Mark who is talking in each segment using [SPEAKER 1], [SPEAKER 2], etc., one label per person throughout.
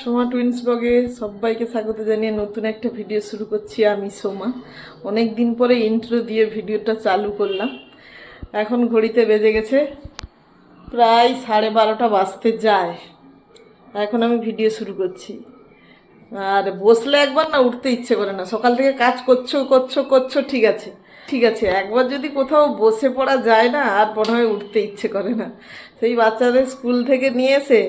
[SPEAKER 1] Soma twins ব্লগে সবাইকে স্বাগত জানিয়ে নতুন একটা ভিডিও শুরু করছি আমি, সোমা। অনেক দিন পরে ইন্ট্রো দিয়ে ভিডিওটা চালু করলাম। এখন ঘড়িতে বেজে গেছে প্রায় সাড়ে বারোটা বাজতে যায়। এখন আমি ভিডিও শুরু করছি। আর বসলে একবার না উঠতে ইচ্ছে করে না। সকাল থেকে কাজ করছ করছ করছ, ঠিক আছে। ঠিক আছে, একবার যদি কোথাও বসে পড়া যায় না, আর মনে হয় উঠতে ইচ্ছে করে না। সেই বাচ্চাদের স্কুল থেকে নিয়ে এসে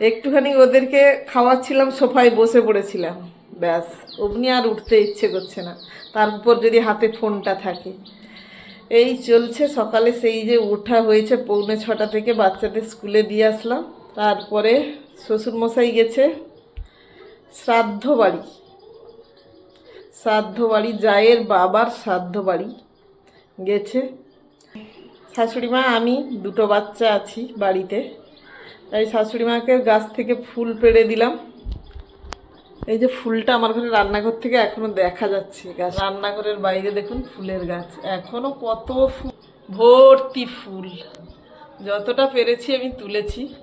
[SPEAKER 1] একটুখানি ওদেরকে খাওয়াচ্ছিলাম, সোফায় বসে পড়েছিলাম। ব্যাস, অমনি আর উঠতে ইচ্ছে করছে না। তার উপর যদি হাতে ফোনটা থাকে। এই চলছে সকালে সেই যে ওঠা হয়েছে পৌনে ছটা থেকে বাচ্চাদের স্কুলে দিয়ে আসলাম। তারপরে শ্বশুরমশাই গেছে শ্রাদ্ধ বাড়ি শ্রাদ্ধ বাড়ি জায়ের বাবার শ্রাদ্ধ বাড়ি গেছে। শাশুড়ি মা আমি দুটো বাচ্চা আছি বাড়িতে। তাই শাশুড়ি মাকে গাছ থেকে ফুল পেড়ে দিলাম। এই যে ফুলটা আমার ঘরে রান্নাঘর থেকে এখনও দেখা যাচ্ছে। গাছ রান্নাঘরের বাইরে দেখুন ফুলের গাছ। এখনও কত ফুল। ভর্তি ফুল। যতটা পেরেছি আমি তুলেছি।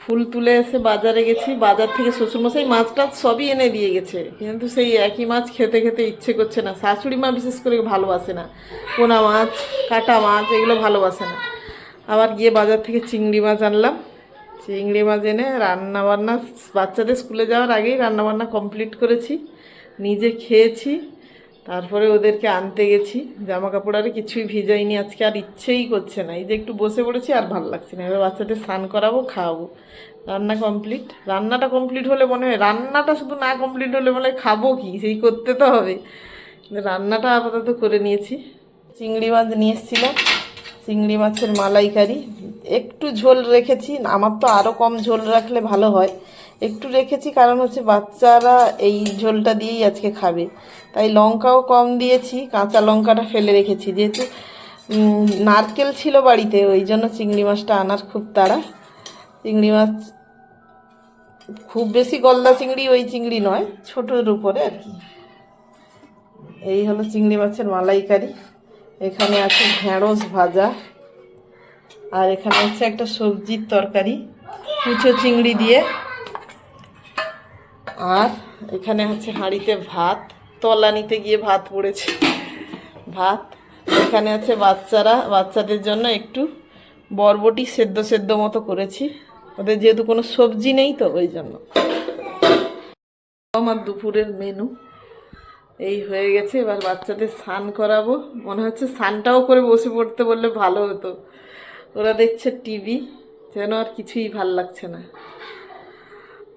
[SPEAKER 1] ফুল তুলে এসে বাজারে গেছি। বাজার থেকে শ্বশুরমশাই মাছ টাছ সবই এনে দিয়ে গেছে। কিন্তু সেই একই মাছ খেতে খেতে ইচ্ছে করছে না। শাশুড়ি মা বিশেষ করে ভালোবাসে না। পোনা মাছ, কাটা মাছ, এগুলো ভালোবাসে না। আবার গিয়ে বাজার থেকে চিংড়ি মাছ আনলাম। চিংড়ি মাছ এনে রান্নাবান্না, বাচ্চাদের স্কুলে যাওয়ার আগেই রান্নাবান্না কমপ্লিট করেছি। নিজে খেয়েছি, তারপরে ওদেরকে আনতে গেছি। জামা কাপড় আর কিছুই ভিজাইনি, আজকে আর ইচ্ছেই করছে না। এই যে একটু বসে পড়েছি, আর ভালো লাগছে না। এবার বাচ্চাদের স্নান করাবো, খাওয়াবো। রান্না কমপ্লিট রান্নাটা কমপ্লিট হলে মনে হয়, রান্নাটা শুধু না কমপ্লিট হলে মনে হয় খাব কি? সেই করতে তো হবে। রান্নাটা আপাতত করে নিয়েছি। চিংড়ি মাছ নিয়ে এসেছিলাম। চিংড়ি মাছের মালাইকারি। একটু ঝোল রেখেছি, আমার তো আরও কম ঝোল রাখলে ভালো হয়। একটু রেখেছি কারণ হচ্ছে বাচ্চারা এই ঝোলটা দিয়েই আজকে খাবে। তাই লঙ্কাও কম দিয়েছি, কাঁচা লঙ্কাটা ফেলে রেখেছি। যেহেতু নারকেল ছিল বাড়িতে, ওই জন্য চিংড়ি মাছটা আনার খুব তাড়া। চিংড়ি মাছ, খুব বেশি গলদা চিংড়ি ওই চিংড়ি নয় ছোটোর উপরে আর কি। এই হলো চিংড়ি মাছের মালাইকারি। এখানে আছে ঢেঁড়স ভাজা। আর এখানে হচ্ছে একটা সবজির তরকারি, কুচো চিংড়ি দিয়ে। আর এখানে হচ্ছে হাঁড়িতে ভাত তলানিতে গিয়ে ভাত পড়েছে। ভাত, এখানে আছে বাচ্চারা, বাচ্চাদের জন্য একটু বরবটি সেদ্ধ সেদ্ধ মতো করেছি। ওদের যেহেতু কোনো সবজি নেই তো, ওই জন্য। আমার দুপুরের মেনু এই হয়ে গেছে, এবার বাচ্চাদের স্নান করাবো। মনে হচ্ছে স্নানটাও করে বসে পড়তে বললে ভালো হতো। ওরা দেখছে টিভি, যেন আর কিছুই ভালো লাগছে না।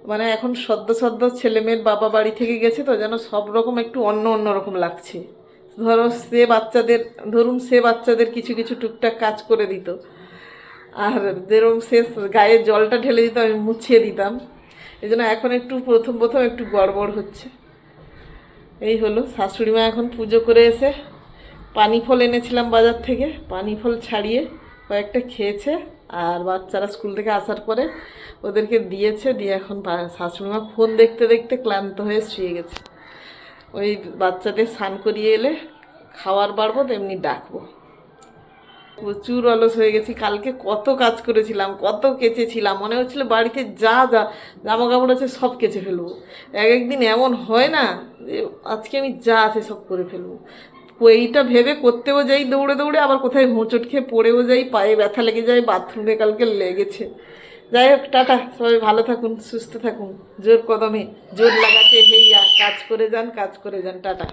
[SPEAKER 1] মানে এখন সদ্য সদ্য ছেলে মেয়ের বাবা বাড়ি থেকে গেছে তো, যেন সব রকম একটু অন্য অন্য রকম লাগছে। ধরো সে বাচ্চাদের, ধরুন সে বাচ্চাদের কিছু কিছু টুকটাক কাজ করে দিত। আর যেরকম সে গায়ে জলটা ঢেলে দিত, আমি মুছিয়ে দিতাম। এই জন্য এখন একটু প্রথম প্রথম একটু গড়বড় হচ্ছে। এই হলো শাশুড়ি মা এখন পুজো করে এসে পানি ফল এনেছিলাম বাজার থেকে। পানি ফল ছাড়িয়ে কয়েকটা খেয়েছে আর বাচ্চারা স্কুল থেকে আসার পরে ওদেরকে দিয়েছে। দিয়ে এখন শাশুড়ি মা ফোন দেখতে দেখতে ক্লান্ত হয়ে শুয়ে গেছে। ওই বাচ্চাদের স্নান করিয়ে এলে খাওয়ার বাড়বো তেমনি ডাকবো। প্রচুর অলস হয়ে গেছি। কালকে কত কাজ করেছিলাম, কত কেচেছিলাম। মনে হচ্ছিল বাড়িতে যা যা জামা কাপড় আছে সব কেচে ফেলব। এক একদিন এমন হয় না যে আজকে আমি যা আছে সব করে ফেলব। এইটা ভেবে করতেও যাই, দৌড়ে দৌড়ে আবার কোথায় হোঁচট খেয়ে পড়েও যাই, পায়ে ব্যথা লেগে যায়, বাথরুমে কালকে লেগেছে। যাই হোক, টাটা, সবাই ভালো থাকুন, সুস্থ থাকুন। জোর কদমে, জোর লাগাতে হেইয়া। কাজ করে যান, কাজ করে যান, টাটা।